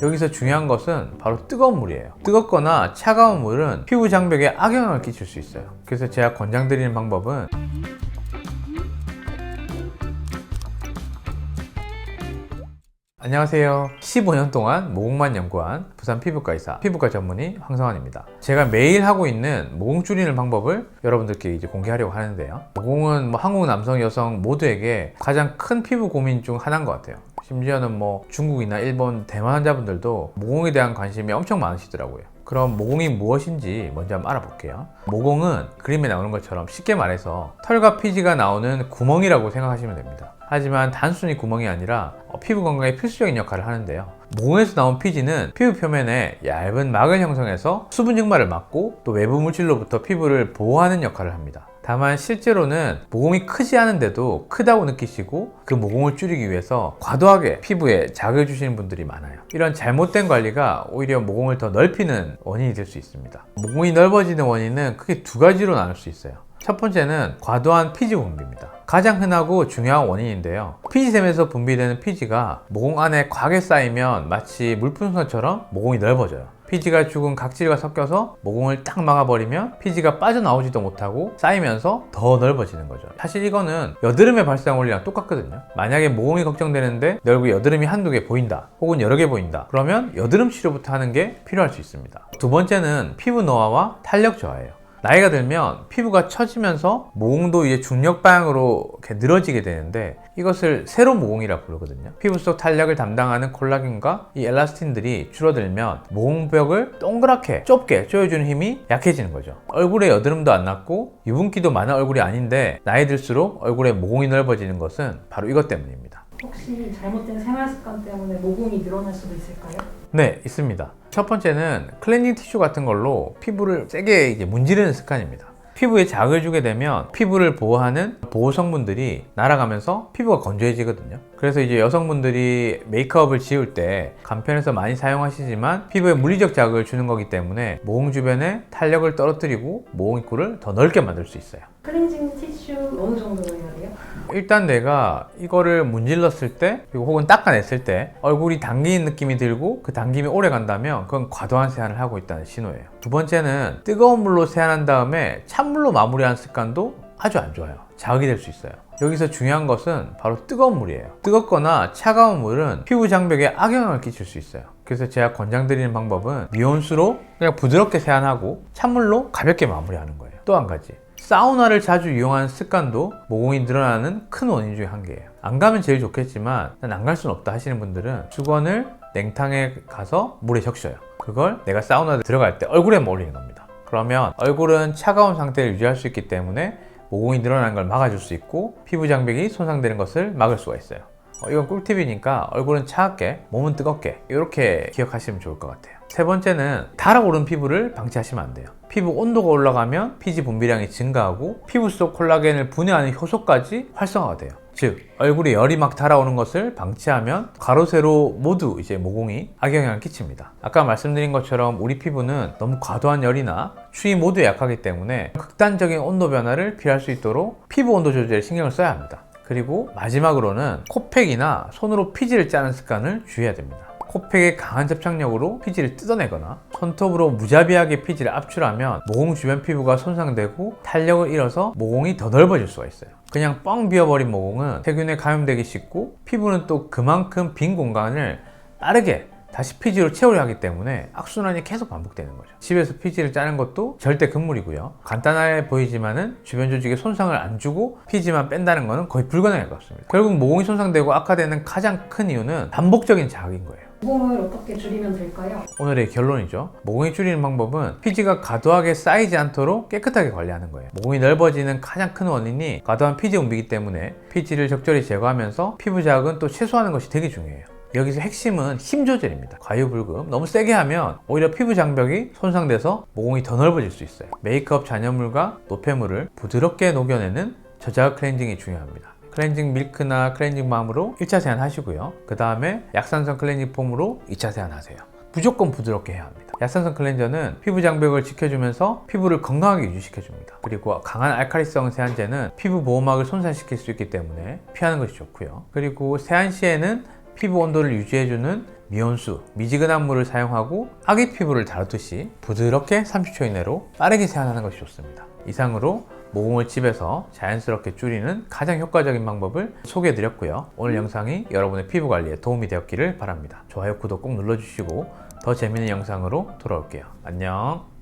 여기서 중요한 것은 바로 뜨거운 물이에요. 뜨겁거나 차가운 물은 피부 장벽에 악영향을 끼칠 수 있어요. 그래서 제가 권장드리는 방법은 안녕하세요. 15년 동안 모공만 연구한 부산 피부과 의사, 피부과 전문의 황성환입니다. 제가 매일 하고 있는 모공 줄이는 방법을 여러분들께 이제 공개하려고 하는데요. 모공은 뭐 한국 남성, 여성 모두에게 가장 큰 피부 고민 중 하나인 것 같아요. 심지어는 뭐 중국이나 일본, 대만 환자분들도 모공에 대한 관심이 엄청 많으시더라고요. 그럼 모공이 무엇인지 먼저 한번 알아볼게요. 모공은 그림에 나오는 것처럼 쉽게 말해서 털과 피지가 나오는 구멍이라고 생각하시면 됩니다. 하지만 단순히 구멍이 아니라 어, 피부 건강에 필수적인 역할을 하는데요. 모공에서 나온 피지는 피부 표면에 얇은 막을 형성해서 수분 증발을 막고 또 외부 물질로부터 피부를 보호하는 역할을 합니다. 다만 실제로는 모공이 크지 않은데도 크다고 느끼시고 그 모공을 줄이기 위해서 과도하게 피부에 자극을 주시는 분들이 많아요. 이런 잘못된 관리가 오히려 모공을 더 넓히는 원인이 될 수 있습니다. 모공이 넓어지는 원인은 크게 두 가지로 나눌 수 있어요. 첫 번째는 과도한 피지 분비입니다. 가장 흔하고 중요한 원인인데요. 피지샘에서 분비되는 피지가 모공 안에 과하게 쌓이면 마치 물풍선처럼 모공이 넓어져요. 피지가 죽은 각질과 섞여서 모공을 딱 막아버리면 피지가 빠져나오지도 못하고 쌓이면서 더 넓어지는 거죠. 사실 이거는 여드름의 발생 원리랑 똑같거든요. 만약에 모공이 걱정되는데 내 얼굴에 여드름이 한두 개 보인다. 혹은 여러 개 보인다. 그러면 여드름 치료부터 하는 게 필요할 수 있습니다. 두 번째는 피부 노화와 탄력 저하예요. 나이가 들면 피부가 처지면서 모공도 이제 중력 방향으로 이렇게 늘어지게 되는데 이것을 세로 모공이라 부르거든요. 피부 속 탄력을 담당하는 콜라겐과 이 엘라스틴들이 줄어들면 모공벽을 동그랗게 좁게 조여주는 힘이 약해지는 거죠. 얼굴에 여드름도 안 났고 유분기도 많은 얼굴이 아닌데 나이 들수록 얼굴에 모공이 넓어지는 것은 바로 이것 때문입니다. 혹시 잘못된 생활 습관 때문에 모공이 늘어날 수도 있을까요? 네, 있습니다. 첫 번째는 클렌징 티슈 같은 걸로 피부를 세게 이제 문지르는 습관입니다. 피부에 자극을 주게 되면 피부를 보호하는 보호 성분들이 날아가면서 피부가 건조해지거든요. 그래서 이제 여성분들이 메이크업을 지울 때 간편해서 많이 사용하시지만 피부에 물리적 자극을 주는 거기 때문에 모공 주변에 탄력을 떨어뜨리고 모공 입구를 더 넓게 만들 수 있어요. 클렌징 티슈 어느 정도로 해야 돼요? 일단 내가 이거를 문질렀을 때 그리고 혹은 닦아냈을 때 얼굴이 당기는 느낌이 들고 그 당김이 오래 간다면 그건 과도한 세안을 하고 있다는 신호예요 두 번째는 뜨거운 물로 세안한 다음에 찬물로 마무리하는 습관도 아주 안 좋아요 자극이 될 수 있어요 여기서 중요한 것은 바로 뜨거운 물이에요 뜨겁거나 차가운 물은 피부 장벽에 악영향을 끼칠 수 있어요 그래서 제가 권장드리는 방법은 미온수로 그냥 부드럽게 세안하고 찬물로 가볍게 마무리하는 거예요 또 한 가지 사우나를 자주 이용하는 습관도 모공이 늘어나는 큰 원인 중에 한 개예요. 안 가면 제일 좋겠지만 난 안 갈 수는 없다 하시는 분들은 수건을 냉탕에 가서 물에 적셔요. 그걸 내가 사우나에 들어갈 때 얼굴에 올리는 겁니다. 그러면 얼굴은 차가운 상태를 유지할 수 있기 때문에 모공이 늘어나는 걸 막아줄 수 있고 피부 장벽이 손상되는 것을 막을 수가 있어요. 어, 이건 꿀팁이니까 얼굴은 차갑게, 몸은 뜨겁게 이렇게 기억하시면 좋을 것 같아요. 세 번째는 달아오른 피부를 방치하시면 안 돼요. 피부 온도가 올라가면 피지 분비량이 증가하고 피부 속 콜라겐을 분해하는 효소까지 활성화가 돼요. 즉 얼굴에 열이 막 달아오는 것을 방치하면 가로 세로 모두 이제 모공이 악영향을 끼칩니다. 아까 말씀드린 것처럼 우리 피부는 너무 과도한 열이나 추위 모두에 약하기 때문에 극단적인 온도 변화를 피할 수 있도록 피부 온도 조절에 신경을 써야 합니다. 그리고 마지막으로는 코팩이나 손으로 피지를 짜는 습관을 주의해야 됩니다. 코팩의 강한 접착력으로 피지를 뜯어내거나 손톱으로 무자비하게 피지를 압출하면 모공 주변 피부가 손상되고 탄력을 잃어서 모공이 더 넓어질 수가 있어요. 그냥 뻥 비어버린 모공은 세균에 감염되기 쉽고 피부는 또 그만큼 빈 공간을 빠르게 다시 피지로 채우려 하기 때문에 악순환이 계속 반복되는 거죠. 집에서 피지를 짜는 것도 절대 금물이고요. 간단해 보이지만은 주변 조직에 손상을 안 주고 피지만 뺀다는 것은 거의 불가능할 것 같습니다. 결국 모공이 손상되고 악화되는 가장 큰 이유는 반복적인 자극인 거예요. 모공을 어떻게 줄이면 될까요? 오늘의 결론이죠. 모공이 줄이는 방법은 피지가 과도하게 쌓이지 않도록 깨끗하게 관리하는 거예요. 모공이 넓어지는 가장 큰 원인이 과도한 피지 분비이기 때문에 피지를 적절히 제거하면서 피부 자극은 또 최소화하는 것이 되게 중요해요. 여기서 핵심은 힘 조절입니다. 과유불급. 너무 세게 하면 오히려 피부 장벽이 손상돼서 모공이 더 넓어질 수 있어요. 메이크업 잔여물과 노폐물을 부드럽게 녹여내는 저자극 클렌징이 중요합니다. 클렌징 밀크나 클렌징 맘으로 1차 세안 하시고요. 그 다음에 약산성 클렌징 폼으로 2차 세안 하세요. 무조건 부드럽게 해야 합니다. 약산성 클렌저는 피부 장벽을 지켜주면서 피부를 건강하게 유지시켜줍니다. 그리고 강한 알칼리성 세안제는 피부 보호막을 손상시킬 수 있기 때문에 피하는 것이 좋고요. 그리고 세안 시에는 피부 온도를 유지해주는 미온수, 미지근한 물을 사용하고 아기 피부를 다루듯이 부드럽게 30초 이내로 빠르게 세안하는 것이 좋습니다. 이상으로 모공을 집에서 자연스럽게 줄이는 가장 효과적인 방법을 소개해 드렸고요. 오늘 영상이 여러분의 피부 관리에 도움이 되었기를 바랍니다. 좋아요, 구독 꼭 눌러주시고 더 재밌는 영상으로 돌아올게요. 안녕.